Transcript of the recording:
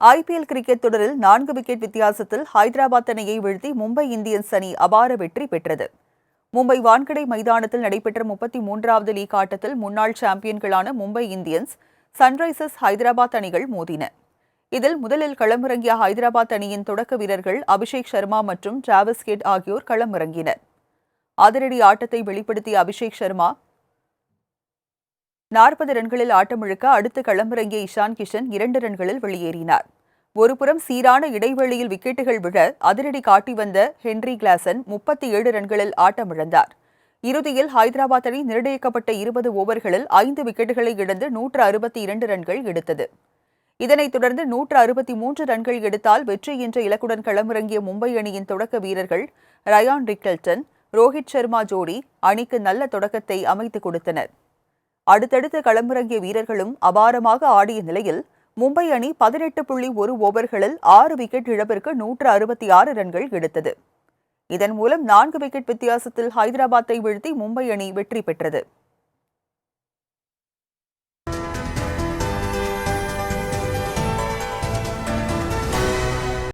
IPL cricket தொடரில் நான்கு wicket வித்தியாசத்தில் ஹைதராபாத் அணியை வீழ்த்தி மும்பை இந்தியன்ஸ் அணி அபார வெற்றி பெற்றது. மும்பை வான்கடை மைதானத்தில் நடைபெற்ற முப்பத்தி மூன்றாவது லீக் ஆட்டத்தில் முன்னாள் சாம்பியன்களான மும்பை இந்தியன்ஸ் சன்ரைசர்ஸ் ஹைதராபாத் அணிகள் மோதின. இதில் முதலில் களமிறங்கிய ஹைதராபாத் அணியின் தொடக்க வீரர்கள் அபிஷேக் சர்மா மற்றும் டிராவிஸ் கேட் ஆகியோர் களமிறங்கினர். அதிரடி ஆட்டத்தை வெளிப்படுத்திய அபிஷேக் சர்மா நாற்பது ரன்களில் ஆட்டமிழக்க அடுத்து களமிறங்கிய இஷான் கிஷன் இரண்டு ரன்களில் வெளியேறினார். ஒருபுறம் சீரான இடைவெளியில் விக்கெட்டுகள் விழ அதிரடி காட்டி வந்த ஹென்றி கிளாசன் முப்பத்தி ஏழு ரன்களில் ஆட்டமிழந்தார் இறுதியில் ஹைதராபாத் அணி நிர்ணயிக்கப்பட்ட இருபது ஓவர்களில் ஐந்து விக்கெட்டுகளை இழந்து நூற்று அறுபத்தி இரண்டு ரன்கள் எடுத்தது. இதனைத் தொடர்ந்து நூற்று அறுபத்தி மூன்று ரன்கள் எடுத்தால் வெற்றி என்ற இலக்குடன் களமிறங்கிய மும்பை அணியின் தொடக்க வீரர்கள் ரயான் ரிக்கல்டன் ரோஹித் சர்மா ஜோடி அணிக்கு நல்ல தொடக்கத்தை அமைத்துக் கொடுத்தனர். அடுத்தடுத்து களமிறங்கிய வீரர்களும் அபாரமாக ஆடிய நிலையில் மும்பை அணி பதினெட்டு புள்ளி ஒரு ஓவர்களில் ஆறு விக்கெட் இழப்பிற்கு நூற்று அறுபத்தி ஆறு ரன்கள் எடுத்தது. இதன் மூலம் நான்கு விக்கெட் வித்தியாசத்தில் ஹைதராபாத்தை வீழ்த்தி மும்பை அணி வெற்றி பெற்றது.